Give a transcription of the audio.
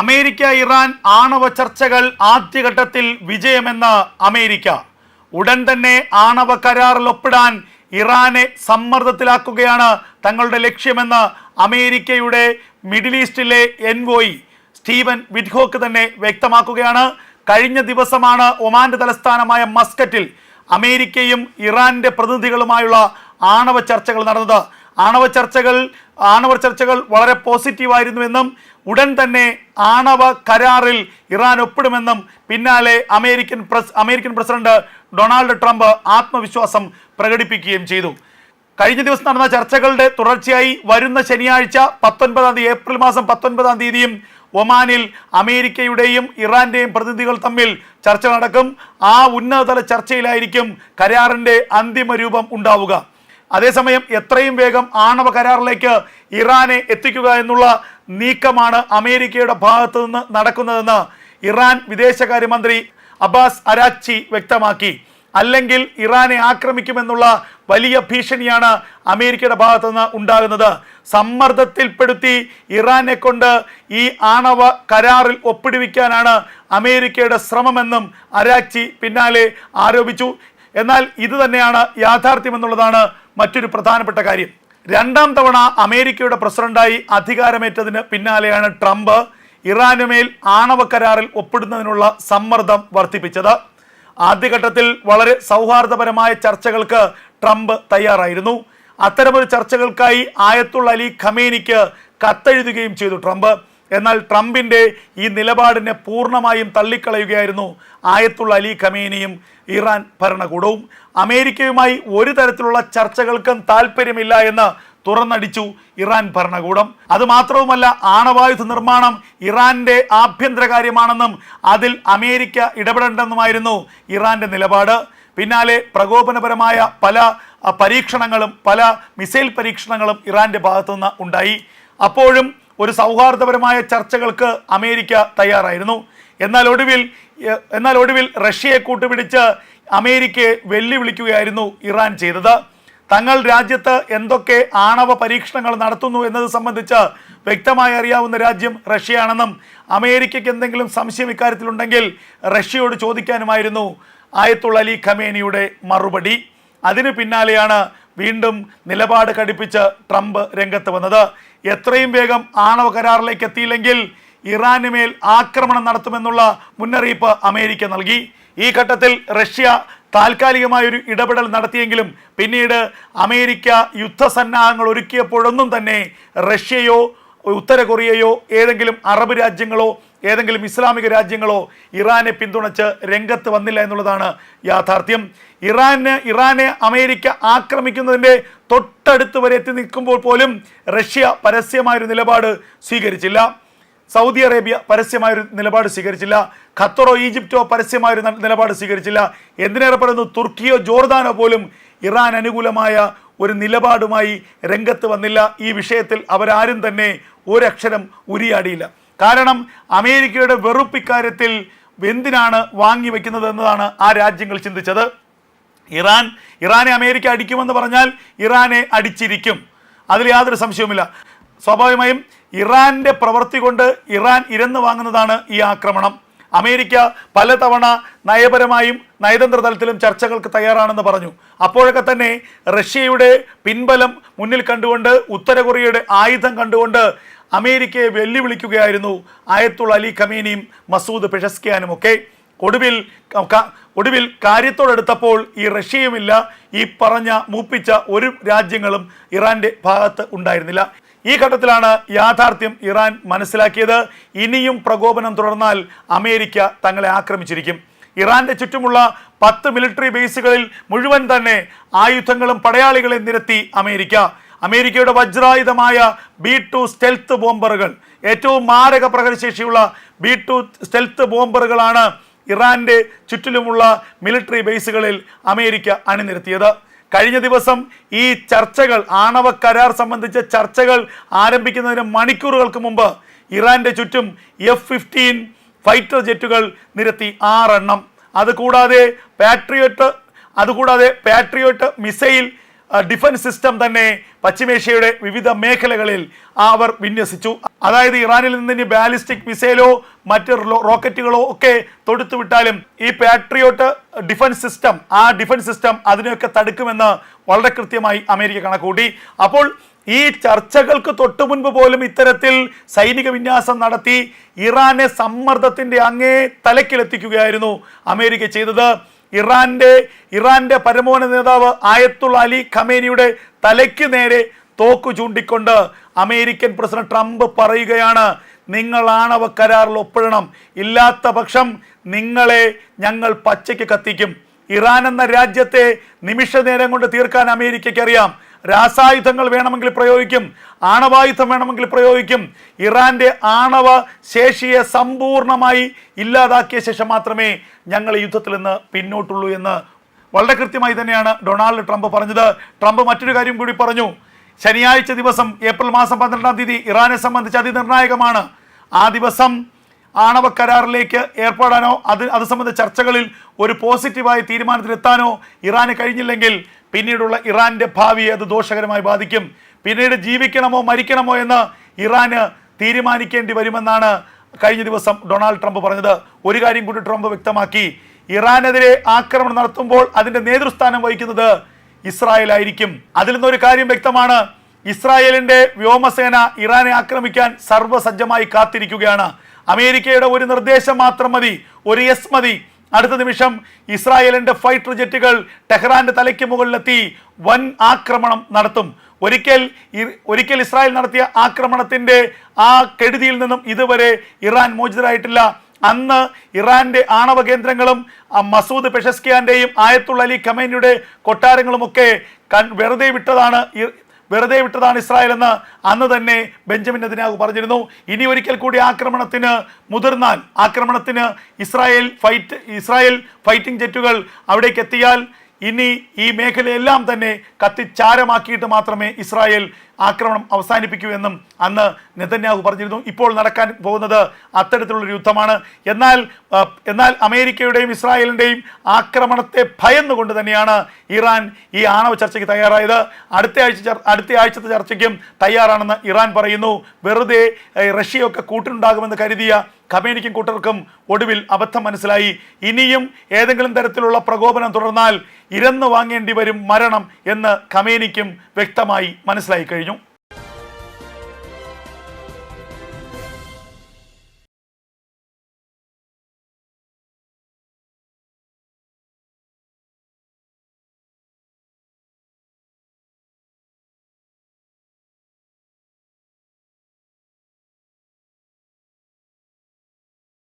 America Iran ആണവ ചർച്ചകൾ ആദ്യഘട്ടത്തിൽ വിജയമെന്ന് അമേരിക്ക. ഉടൻ തന്നെ ആണവ കരാറിൽ ഒപ്പിടാൻ ഇറാനെ സമ്മർദ്ദത്തിലാക്കുകയാണ് തങ്ങളുടെ ലക്ഷ്യമെന്ന് അമേരിക്കയുടെ മിഡിൽ ഈസ്റ്റിലെ എൻവോയി സ്റ്റീവൻ വിഡ്ഹോക്ക് തന്നെ വ്യക്തമാക്കുകയാണ്. കഴിഞ്ഞ ദിവസമാണ് ഒമാന്റെ തലസ്ഥാനമായ മസ്കറ്റിൽ അമേരിക്കയും ഇറാന്റെ പ്രതിനിധികളുമായുള്ള ആണവ ചർച്ചകൾ നടന്നത്. ആണവ ചർച്ചകൾ ആണവ ചർച്ചകൾ വളരെ പോസിറ്റീവായിരുന്നുവെന്നും ഉടൻ തന്നെ ആണവ കരാറിൽ ഇറാൻ ഒപ്പിടുമെന്നും പിന്നാലെ American press American president Donald Trump ആത്മവിശ്വാസം പ്രകടിപ്പിക്കുകയും ചെയ്തു. കഴിഞ്ഞ ദിവസം നടന്ന ചർച്ചകളുടെ തുടർച്ചയായി വരുന്ന ശനിയാഴ്ച പത്തൊൻപതാം തീയതി ഏപ്രിൽ മാസം പത്തൊൻപതാം തീയതിയും ഒമാനിൽ അമേരിക്കയുടെയും ഇറാന്റെയും പ്രതിനിധികൾ തമ്മിൽ ചർച്ച നടക്കും. ആ ഉന്നതതല ചർച്ചയിലായിരിക്കും കരാറിന്റെ അന്തിമ രൂപം ഉണ്ടാവുക. അതേസമയം എത്രയും വേഗം ആണവ കരാറിലേക്ക് ഇറാനെ എത്തിക്കുക എന്നുള്ള നീക്കമാണ് അമേരിക്കയുടെ ഭാഗത്തു നിന്ന് നടക്കുന്നതെന്ന് ഇറാൻ വിദേശകാര്യമന്ത്രി അബ്ബാസ് അരാച്ചി വ്യക്തമാക്കി. അല്ലെങ്കിൽ ഇറാനെ ആക്രമിക്കുമെന്നുള്ള വലിയ ഭീഷണിയാണ് അമേരിക്കയുടെ ഭാഗത്തു നിന്ന് ഉണ്ടാകുന്നത്. സമ്മർദ്ദത്തിൽപ്പെടുത്തി ഇറാനെ കൊണ്ട് ഈ ആണവ കരാറിൽ ഒപ്പിടുവിക്കാനാണ് അമേരിക്കയുടെ ശ്രമമെന്നും അരാച്ചി പിന്നാലെ ആരോപിച്ചു. എന്നാൽ ഇത് തന്നെയാണ് യാഥാർത്ഥ്യമെന്നുള്ളതാണ് മറ്റൊരു പ്രധാനപ്പെട്ട കാര്യം. രണ്ടാം തവണ അമേരിക്കയുടെ പ്രസിഡന്റായി അധികാരമേറ്റതിന് പിന്നാലെയാണ് ട്രംപ് ഇറാനുമേൽ ആണവ കരാറിൽ ഒപ്പിടുന്നതിനുള്ള സമ്മർദ്ദം വർദ്ധിപ്പിച്ചത്. ആദ്യഘട്ടത്തിൽ വളരെ സൗഹാർദ്ദപരമായ ചർച്ചകൾക്ക് ട്രംപ് തയ്യാറായിരുന്നു. അത്തരമൊരു ചർച്ചകൾക്കായി ആയത്തുള്ള അലി ഖമേനിക്ക് കത്തെഴുതുകയും ചെയ്തു ട്രംപ്. എന്നാൽ ട്രംപിന്റെ ഈ നിലപാടിനെ പൂർണമായും തള്ളിക്കളയുകയായിരുന്നു ആയത്തുള്ള അലി ഖമേനിയും ഇറാൻ ഭരണകൂടവും. അമേരിക്കയുമായി ഒരു തരത്തിലുള്ള ചർച്ചകൾക്കും താല്പര്യമില്ല എന്ന് തുറന്നടിച്ചു ഇറാൻ ഭരണകൂടം. അതുമാത്രവുമല്ല ആണവായുധ നിർമ്മാണം ഇറാന്റെ ആഭ്യന്തര കാര്യമാണെന്നും അതിൽ അമേരിക്ക ഇടപെടേണ്ടെന്നുമായിരുന്നു ഇറാന്റെ നിലപാട്. പിന്നാലെ പ്രകോപനപരമായ പല പരീക്ഷണങ്ങളും പല മിസൈൽ പരീക്ഷണങ്ങളും ഇറാന്റെ ഭാഗത്തുനിന്ന് ഉണ്ടായി. അപ്പോഴും ഒരു സൗഹാർദ്ദപരമായ ചർച്ചകൾക്ക് അമേരിക്ക തയ്യാറായിരുന്നു. എന്നാൽ ഒടുവിൽ എന്നാൽ ഒടുവിൽ റഷ്യയെ കൂട്ടുപിടിച്ച് അമേരിക്കയെ വെല്ലുവിളിക്കുകയായിരുന്നു ഇറാൻ ചെയ്തത്. തങ്ങൾ രാജ്യത്ത് എന്തൊക്കെ ആണവ പരീക്ഷണങ്ങൾ നടത്തുന്നു എന്നത് സംബന്ധിച്ച് വ്യക്തമായി അറിയാവുന്ന രാജ്യം റഷ്യയാണെന്നും അമേരിക്കയ്ക്ക് എന്തെങ്കിലും സംശയം ഇക്കാര്യത്തിലുണ്ടെങ്കിൽ റഷ്യയോട് ചോദിക്കാനുമായിരുന്നു ആയത്തുള്ള അലി ഖമേനിയുടെ മറുപടി. അതിനു പിന്നാലെയാണ് വീണ്ടും നിലപാട് കടുപ്പിച്ച് ട്രംപ് രംഗത്ത് വന്നത്. എത്രയും വേഗം ആണവ കരാറിലേക്ക് എത്തിയില്ലെങ്കിൽ ഇറാന് മേൽ ആക്രമണം നടത്തുമെന്നുള്ള മുന്നറിയിപ്പ് അമേരിക്ക നൽകി. ഈ ഘട്ടത്തിൽ റഷ്യ താൽക്കാലികമായൊരു ഇടപെടൽ നടത്തിയെങ്കിലും പിന്നീട് അമേരിക്ക യുദ്ധസന്നാഹങ്ങൾ ഒരുക്കിയപ്പോഴൊന്നും തന്നെ റഷ്യയോ ഉത്തര കൊറിയയോ ഏതെങ്കിലും അറബ് രാജ്യങ്ങളോ ഏതെങ്കിലും ഇസ്ലാമിക രാജ്യങ്ങളോ ഇറാനെ പിന്തുണച്ച് രംഗത്ത് വന്നില്ല എന്നുള്ളതാണ് യാഥാർത്ഥ്യം. ഇറാന് ഇറാനെ അമേരിക്ക ആക്രമിക്കുന്നതിന്റെ തൊട്ടടുത്ത് വരെ എത്തി നിൽക്കുമ്പോൾ പോലും റഷ്യ പരസ്യമായൊരു നിലപാട് സ്വീകരിച്ചില്ല. സൗദി അറേബ്യ പരസ്യമായൊരു നിലപാട് സ്വീകരിച്ചില്ല. ഖത്തറോ ഈജിപ്റ്റോ പരസ്യമായൊരു നിലപാട് സ്വീകരിച്ചില്ല. എന്തിനേറെ പറയുന്നു? തുർക്കിയോ ജോർദാനോ പോലും ഇറാൻ അനുകൂലമായ ഒരു നിലപാടുമായി രംഗത്ത് വന്നില്ല. ഈ വിഷയത്തിൽ അവരാരും തന്നെ ഒരക്ഷരം ഉരിയാടിയില്ല. കാരണം അമേരിക്കയുടെ വെറുപ്പ് ഇക്കാര്യത്തിൽ എന്തിനാണ് വാങ്ങി വയ്ക്കുന്നത് എന്നതാണ് ആ രാജ്യങ്ങൾ ചിന്തിച്ചത്. ഇറാൻ ഇറാനെ അമേരിക്ക അടിക്കുമെന്ന് പറഞ്ഞാൽ ഇറാനെ അടിച്ചിരിക്കും. അതിൽ യാതൊരു സംശയവുമില്ല. സ്വാഭാവികമായും ഇറാന്റെ പ്രവൃത്തി കൊണ്ട് ഇറാൻ ഇരന്ന് വാങ്ങുന്നതാണ് ഈ ആക്രമണം. അമേരിക്ക പലതവണ നയപരമായും നയതന്ത്ര തലത്തിലും ചർച്ചകൾക്ക് തയ്യാറാണെന്ന് പറഞ്ഞു. അപ്പോഴൊക്കെ തന്നെ റഷ്യയുടെ പിൻബലം മുന്നിൽ കണ്ടുകൊണ്ട് ഉത്തര കൊറിയയുടെ ആയുധം കണ്ടുകൊണ്ട് അമേരിക്കയെ വെല്ലുവിളിക്കുകയായിരുന്നു ആയത്തുൾ അലി ഖമീനിയും മസൂദ് പെഷസ്കിയാനും ഒക്കെ ഒടുവിൽ ഒടുവിൽ കാര്യത്തോടെടുത്തപ്പോൾ ഈ റഷ്യയുമില്ല ഈ പറഞ്ഞ മൂപ്പിച്ച ഒരു രാജ്യങ്ങളും ഇറാന്റെ ഭാഗത്ത് ഉണ്ടായിരുന്നില്ല. ഈ ഘട്ടത്തിലാണ് യാഥാർത്ഥ്യം ഇറാൻ മനസ്സിലാക്കിയത്. ഇനിയും പ്രകോപനം തുടർന്നാൽ അമേരിക്ക തങ്ങളെ ആക്രമിച്ചിരിക്കും. ഇറാന്റെ ചുറ്റുമുള്ള പത്ത് മിലിറ്ററി ബേസുകളിൽ മുഴുവൻ തന്നെ ആയുധങ്ങളും പടയാളികളെ നിരത്തി അമേരിക്ക. അമേരിക്കയുടെ വജ്രായുധമായ ബി ടു സ്റ്റെൽത്ത് ബോംബറുകൾ ഏറ്റവും മാരക പ്രഹരശേഷിയുള്ള ബി ടു സ്റ്റെൽത്ത് ബോംബറുകളാണ് ഇറാന്റെ ചുറ്റിലുമുള്ള മിലിറ്ററി ബേസുകളിൽ അമേരിക്ക അണിനിരത്തിയത്. കഴിഞ്ഞ ദിവസം ഈ ചർച്ചകൾ ആണവ കരാർ സംബന്ധിച്ച ചർച്ചകൾ ആരംഭിക്കുന്നതിന് മണിക്കൂറുകൾക്ക് മുമ്പ് ഇറാന്റെ ചുറ്റും എഫ് ഫിഫ്റ്റീൻ ഫൈറ്റർ ജെറ്റുകൾ നിരത്തി ആറെണ്ണം. അതുകൂടാതെ പാട്രിയോട്ട് അതുകൂടാതെ പാട്രിയോട്ട് മിസൈൽ ഡിഫൻസ് സിസ്റ്റം തന്നെ പശ്ചിമേഷ്യയുടെ വിവിധ മേഖലകളിൽ അവർ വിന്യസിച്ചു. അതായത് ഇറാനിൽ നിന്ന് ഇനി ബാലിസ്റ്റിക് മിസൈലോ മറ്റ് റോക്കറ്റുകളോ ഒക്കെ തൊടുത്തുവിട്ടാലും ഈ പാട്രിയോട്ട് ഡിഫൻസ് സിസ്റ്റം ആ ഡിഫൻസ് സിസ്റ്റം അതിനെയൊക്കെ തടുക്കുമെന്ന് വളരെ കൃത്യമായി അമേരിക്ക കണക്കൂട്ടി അപ്പോൾ ഈ ചർച്ചകൾക്ക് തൊട്ടു മുൻപ് പോലും ഇത്തരത്തിൽ സൈനിക വിന്യാസം നടത്തി ഇറാനെ സമ്മർദ്ദത്തിന്റെ അങ്ങേ തലക്കിലെത്തിക്കുകയായിരുന്നു അമേരിക്ക ചെയ്തത്. ഇറാന്റെ ഇറാന്റെ പരമോന്നത നേതാവ് ആയത്തുള്ള അലി ഖമേനിയുടെ തലയ്ക്ക് നേരെ തോക്കു ചൂണ്ടിക്കൊണ്ട് അമേരിക്കൻ പ്രസിഡന്റ് ട്രംപ് പറയുകയാണ് നിങ്ങൾ ആണവ കരാറിൽ ഒപ്പിടണം. ഇല്ലാത്ത പക്ഷം നിങ്ങളെ ഞങ്ങൾ പച്ചയ്ക്ക് കത്തിക്കും. ഇറാൻ എന്ന രാജ്യത്തെ നിമിഷ നേരം കൊണ്ട് തീർക്കാൻ അമേരിക്കയ്ക്ക് അറിയാം രാസായുധങ്ങൾ വേണമെങ്കിൽ പ്രയോഗിക്കും. ആണവായുധം വേണമെങ്കിൽ പ്രയോഗിക്കും. ഇറാന്റെ ആണവ ശേഷിയെ സമ്പൂർണമായി ഇല്ലാതാക്കിയ ശേഷം മാത്രമേ ഞങ്ങൾ യുദ്ധത്തിൽ നിന്ന് പിന്നോട്ടുള്ളൂ എന്ന്. വളരെ കൃത്യമായി തന്നെയാണ് ഡൊണാൾഡ് ട്രംപ് പറഞ്ഞത്. ട്രംപ് മറ്റൊരു കാര്യം കൂടി പറഞ്ഞു. ശനിയാഴ്ച ദിവസം ഏപ്രിൽ മാസം പന്ത്രണ്ടാം തീയതി ഇറാനെ സംബന്ധിച്ച് അതിനിർണായകമാണ്. ആ ദിവസം ആണവ കരാറിലേക്ക് ഏർപ്പെടാനോ അത് അത് സംബന്ധിച്ച ചർച്ചകളിൽ ഒരു പോസിറ്റീവായ തീരുമാനത്തിലെത്താനോ ഇറാന് കഴിഞ്ഞില്ലെങ്കിൽ പിന്നീടുള്ള ഇറാന്റെ ഭാവിയെ അത് ദോഷകരമായി ബാധിക്കും. പിന്നീട് ജീവിക്കണമോ മരിക്കണമോ എന്ന് ഇറാന് തീരുമാനിക്കേണ്ടി വരുമെന്നാണ് കഴിഞ്ഞ ദിവസം ഡൊണാൾഡ് ട്രംപ് പറഞ്ഞത്. ഒരു കാര്യം കൂടി ട്രംപ് വ്യക്തമാക്കി. ഇറാനെതിരെ ആക്രമണം നടത്തുമ്പോൾ അതിന്റെ നേതൃസ്ഥാനം വഹിക്കുന്നത് ഇസ്രായേൽ ആയിരിക്കും അതിൽ നിന്നൊരു കാര്യം വ്യക്തമാണ്. ഇസ്രായേലിന്റെ വ്യോമസേന ഇറാനെ ആക്രമിക്കാൻ സർവസജ്ജമായി കാത്തിരിക്കുകയാണ്. അമേരിക്കയുടെ ഒരു നിർദ്ദേശം മാത്രം മതി ഒരു യെസ് മതി. അടുത്ത നിമിഷം ഇസ്രായേലിന്റെ ഫൈറ്റർ ജെറ്റുകൾ ടെഹ്റാന്റെ തലയ്ക്ക് മുകളിലെത്തി വൻ ആക്രമണം നടത്തും. ഒരിക്കൽ ഒരിക്കൽ ഇസ്രായേൽ നടത്തിയ ആക്രമണത്തിന്റെ ആ കെടുതിയിൽ നിന്നും ഇതുവരെ ഇറാൻ മോചിതരായിട്ടില്ല. അന്ന് ഇറാന്റെ ആണവ കേന്ദ്രങ്ങളും മസൂദ് പെഷസ്കിയാന്റെയും ആയത്തുള്ള അലി ഖമേനിയുടെ കൊട്ടാരങ്ങളുമൊക്കെ കൺ വെറുതെ വിട്ടതാണ് വെറുതെ വിട്ടതാണ് ഇസ്രായേൽ എന്ന് അന്ന് തന്നെ ബെഞ്ചമിൻ നെതന്യാഹു പറഞ്ഞിരുന്നു. ഇനി ഒരിക്കൽ കൂടി ആക്രമണത്തിന് മുതിർന്നാൽ ആക്രമണത്തിന് ഇസ്രായേൽ ഫൈറ്റ് ഇസ്രായേൽ ഫൈറ്റിംഗ് ജെറ്റുകൾ അവിടേക്ക് എത്തിയാൽ ഇനി ഈ മേഖലയെല്ലാം തന്നെ കത്തിച്ചാരമാക്കിയിട്ട് മാത്രമേ ഇസ്രായേൽ ആക്രമണം അവസാനിപ്പിക്കൂ എന്നും അന്ന് നെതന്യാഹു പറഞ്ഞിരുന്നു. ഇപ്പോൾ നടക്കാൻ പോകുന്നത് അത്തരത്തിലുള്ളൊരു യുദ്ധമാണ്. എന്നാൽ എന്നാൽ അമേരിക്കയുടെയും ഇസ്രായേലിന്റെയും ആക്രമണത്തെ ഭയന്നുകൊണ്ട് തന്നെയാണ് ഇറാൻ ഈ ആണവ ചർച്ചയ്ക്ക് തയ്യാറായത്. അടുത്ത ആഴ്ച അടുത്ത ആഴ്ചത്തെ ചർച്ചയ്ക്കും തയ്യാറാണെന്ന് ഇറാൻ പറയുന്നു. വെറുതെ റഷ്യയൊക്കെ കൂട്ടിനുണ്ടാകുമെന്ന് കരുതിയ ഖമേനിക്കും കൂട്ടർക്കും ഒടുവിൽ അബദ്ധം മനസ്സിലായി. ഇനിയും ഏതെങ്കിലും തരത്തിലുള്ള പ്രകോപനം തുടർന്നാൽ ഇരന്ന് വാങ്ങേണ്ടി വരും മരണം എന്ന് ഖമേനിക്കും വ്യക്തമായി മനസ്സിലായി കഴിഞ്ഞു.